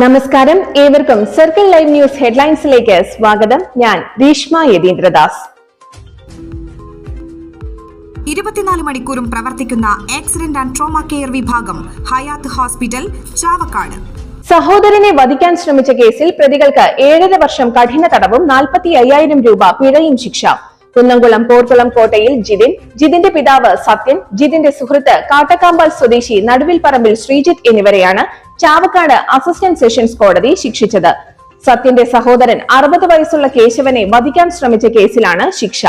നമസ്കാരം. ഏവർക്കും circle live news ഹെഡ്ലൈൻസിലേക്ക് സ്വാഗതം. ഞാൻ രീഷ്മ യതീന്ദ്രദാസ്. ഇരുപത്തിനാല് മണിക്കൂറും പ്രവർത്തിക്കുന്ന ആക്സിഡന്റ് ആൻഡ് ട്രോമ കെയർ വിഭാഗം ഹയാത്ത് ഹോസ്പിറ്റൽ ചാവക്കാട്. സഹോദരനെ വധിക്കാൻ ശ്രമിച്ച കേസിൽ പ്രതികൾക്ക് ഏഴര വർഷം കഠിന തടവും നാൽപ്പത്തി അയ്യായിരം രൂപ പിഴയും ശിക്ഷ. കുന്നംകുളം പോർക്കുളം കോട്ടയിൽ ജിതിൻ ജിതിന്റെ പിതാവ് സത്യൻ ജിതിന്റെ സുഹൃത്ത് കാട്ടക്കാമ്പാൽ സ്വദേശി നടുവിൽ പറമ്പിൽ ശ്രീജിത്ത് എന്നിവരെയാണ് ചാവക്കാട് അസിസ്റ്റന്റ് സെഷൻസ് കോടതി ശിക്ഷിച്ചത്. സത്യന്റെ സഹോദരൻ അറുപത് വയസ്സുള്ള കേശവനെ വധിക്കാൻ ശ്രമിച്ച കേസിലാണ് ശിക്ഷ.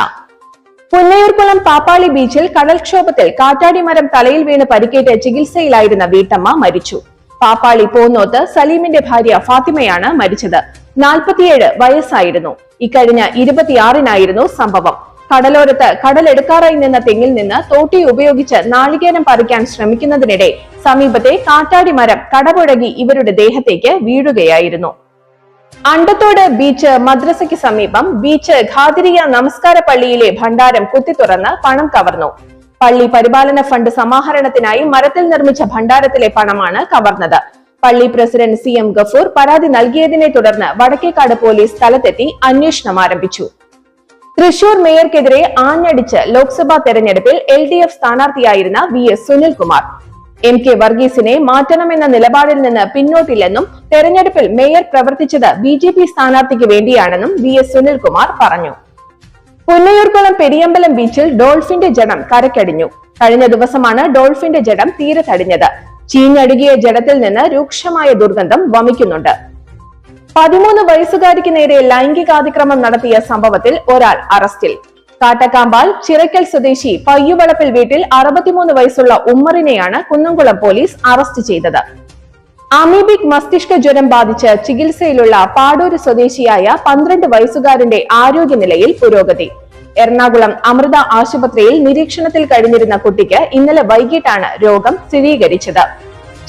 പുന്നയൂർക്കുളം പാപ്പാളി ബീച്ചിൽ കടൽക്ഷോഭത്തിൽ കാറ്റാടി മരം തലയിൽ വീണ് പരിക്കേറ്റ് ചികിത്സയിലായിരുന്ന വീട്ടമ്മ മരിച്ചു. പാപ്പാളി പോന്നോത്ത് സലീമിന്റെ ഭാര്യ ഫാത്തിമയാണ് മരിച്ചത്. നാൽപ്പത്തിയേഴ് വയസ്സായിരുന്നു. ഇക്കഴിഞ്ഞ ഇരുപത്തിയാറിനായിരുന്നു സംഭവം. കടലോരത്ത് കടലെടുക്കാറായി നിന്ന തെങ്ങിൽ നിന്ന് തോട്ടി ഉപയോഗിച്ച് നാളികേരം പറിക്കാൻ ശ്രമിക്കുന്നതിനിടെ സമീപത്തെ കാറ്റാടി മരം കടപുഴകി ഇവരുടെ ദേഹത്തേക്ക് വീഴുകയായിരുന്നു. അണ്ടത്തോട് ബീച്ച് മദ്രസയ്ക്ക് സമീപം ബീച്ച് ഖാദിരിയ നമസ്കാര പള്ളിയിലെ ഭണ്ഡാരം കുത്തിത്തുറന്ന് പണം കവർന്നു. പള്ളി പരിപാലന ഫണ്ട് സമാഹരണത്തിനായി മരത്തിൽ നിർമ്മിച്ച ഭണ്ഡാരത്തിലെ പണമാണ് കവർന്നത്. പള്ളി പ്രസിഡന്റ് സി എം ഗഫൂർ പരാതി നൽകിയതിനെ തുടർന്ന് വടക്കേക്കാട് പോലീസ് സ്ഥലത്തെത്തി അന്വേഷണം ആരംഭിച്ചു. തൃശൂർ മേയർക്കെതിരെ ആഞ്ഞടിച്ച് ലോക്സഭാ തെരഞ്ഞെടുപ്പിൽ L D F സ്ഥാനാർത്ഥിയായിരുന്ന V S Sunilkumar. M K വർഗീസിനെ മാറ്റണമെന്ന നിലപാടിൽ നിന്ന് പിന്നോട്ടില്ലെന്നും തെരഞ്ഞെടുപ്പിൽ മേയർ പ്രവർത്തിച്ചത് ബി ജെ പി സ്ഥാനാർത്ഥിക്ക് വേണ്ടിയാണെന്നും വി എസ് സുനിൽകുമാർ പറഞ്ഞു. പുന്നയൂർക്കുളം പെരിയമ്പലം ബീച്ചിൽ ഡോൾഫിന്റെ ജഡം കരക്കടിഞ്ഞു. കഴിഞ്ഞ ദിവസമാണ് ഡോൾഫിന്റെ ജഡം തീരത്തടിഞ്ഞത്. ചീഞ്ഞടുകിയ ജഡത്തിൽ നിന്ന് രൂക്ഷമായ ദുർഗന്ധം വമിക്കുന്നുണ്ട്. പതിമൂന്ന് വയസ്സുകാരിക്ക് നേരെ ലൈംഗികാതിക്രമം നടത്തിയ സംഭവത്തിൽ ഒരാൾ അറസ്റ്റിൽ. കാട്ടക്കാമ്പാൽ ചിറക്കൽ സ്വദേശി പയ്യുവളപ്പിൽ വീട്ടിൽ അറുപത്തിമൂന്ന് വയസ്സുള്ള ഉമ്മറിനെയാണ് കുന്നംകുളം പോലീസ് അറസ്റ്റ് ചെയ്തത്. അമീബിക് മസ്തിഷ്ക ജ്വരം ബാധിച്ച് ചികിത്സയിലുള്ള പാടൂര് സ്വദേശിയായ പന്ത്രണ്ട് വയസ്സുകാരന്റെ ആരോഗ്യനിലയിൽ പുരോഗതി. എറണാകുളം അമൃത ആശുപത്രിയിൽ നിരീക്ഷണത്തിൽ കഴിഞ്ഞിരുന്ന കുട്ടിക്ക് ഇന്നലെ വൈകിട്ടാണ് രോഗം സ്ഥിരീകരിച്ചത്.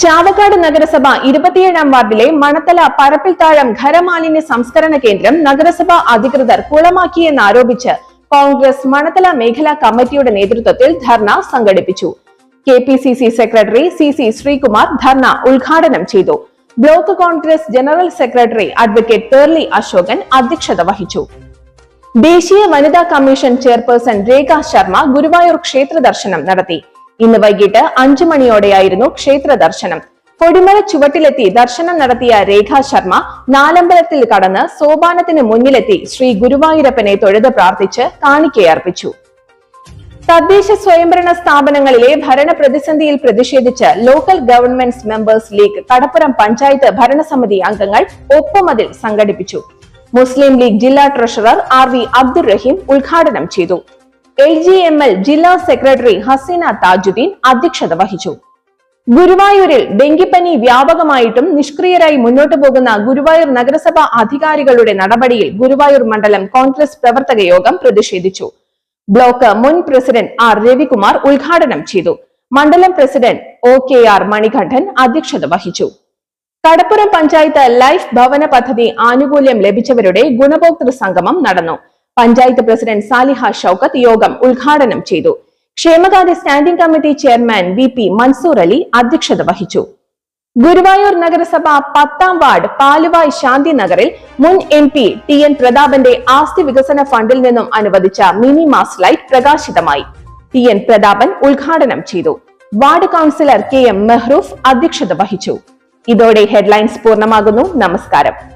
ചാവക്കാട് നഗരസഭ ഇരുപത്തിയേഴാം വാർഡിലെ മണത്തല പരപ്പിൽത്താഴം ഖരമാലിന്യ സംസ്കരണ കേന്ദ്രം നഗരസഭ അധികൃതർ കുളമാക്കിയെന്നാരോപിച്ച് കോൺഗ്രസ് മണത്തല മേഖലാ കമ്മിറ്റിയുടെ നേതൃത്വത്തിൽ ധർണ സംഘടിപ്പിച്ചു. K P C C secretary C C Sreekumar ധർണ ഉദ്ഘാടനം ചെയ്തു. Block congress general secretary advocate Perly Ashokan അധ്യക്ഷത വഹിച്ചു. ദേശീയ വനിതാ കമ്മീഷൻ ചെയർപേഴ്സൺ രേഖ ശർമ്മ ഗുരുവായൂർ ക്ഷേത്ര ദർശനം നടത്തി. ഇന്ന് വൈകിട്ട് അഞ്ചു മണിയോടെയായിരുന്നു ക്ഷേത്ര ദർശനം. കൊടിമല ചുവട്ടിലെത്തി ദർശനം നടത്തിയ രേഖ ശർമ്മ നാലമ്പലത്തിൽ കടന്ന് സോപാനത്തിന് മുന്നിലെത്തി ശ്രീ ഗുരുവായൂരപ്പനെ തൊഴുത് പ്രാർത്ഥിച്ച് കാണിക്കയർപ്പിച്ചു. തദ്ദേശ സ്വയംഭരണ സ്ഥാപനങ്ങളിലെ ഭരണ പ്രതിസന്ധിയിൽ പ്രതിഷേധിച്ച് local governments members league Kadappuram panchayat ഭരണസമിതി അംഗങ്ങൾ ഒപ്പമതിൽ സംഘടിപ്പിച്ചു. മുസ്ലിം ലീഗ് ജില്ലാ treasurer R V Abdul Raheem ഉദ്ഘാടനം ചെയ്തു. എൽ ജി എം എൽ ജില്ലാ സെക്രട്ടറി ഹസീന താജുദ്ദീൻ അധ്യക്ഷത വഹിച്ചു. ഗുരുവായൂരിൽ ഡെങ്കിപ്പനി വ്യാപകമായിട്ടും നിഷ്ക്രിയരായി മുന്നോട്ടു പോകുന്ന ഗുരുവായൂർ നഗരസഭാ അധികാരികളുടെ നടപടിയിൽ ഗുരുവായൂർ മണ്ഡലം കോൺഗ്രസ് പ്രവർത്തക യോഗം പ്രതിഷേധിച്ചു. ബ്ലോക്ക് മുൻ പ്രസിഡന്റ് ആർ രവികുമാർ ഉദ്ഘാടനം ചെയ്തു. മണ്ഡലം president O K R Manikandan അധ്യക്ഷത വഹിച്ചു. കടപ്പുറം പഞ്ചായത്ത് ലൈഫ് ഭവന പദ്ധതി ആനുകൂല്യം ലഭിച്ചവരുടെ ഗുണഭോക്തൃ സംഗമം നടന്നു. പഞ്ചായത്ത് പ്രസിഡന്റ് സാലിഹ ഷൌക്കത്ത് യോഗം ഉദ്ഘാടനം ചെയ്തു. ക്ഷേമകാര്യ standing committee chairman V P Mansoor Ali അധ്യക്ഷത വഹിച്ചു. ഗുരുവായൂർ നഗരസഭ പത്താം വാർഡ് പാലുവായ് ശാന്തി നഗറിൽ മുൻ എം പി ടി എൻ പ്രതാപന്റെ ആസ്തി വികസന ഫണ്ടിൽ നിന്നും അനുവദിച്ച മിനി മാസ് ലൈറ്റ് പ്രകാശിതമായി. ടി എൻ പ്രതാപൻ ഉദ്ഘാടനം ചെയ്തു. Ward councillor K M Mehroof അധ്യക്ഷത വഹിച്ചു. ഇതോടെ ഹെഡ്ലൈൻസ് പൂർണമാകുന്നു. നമസ്കാരം.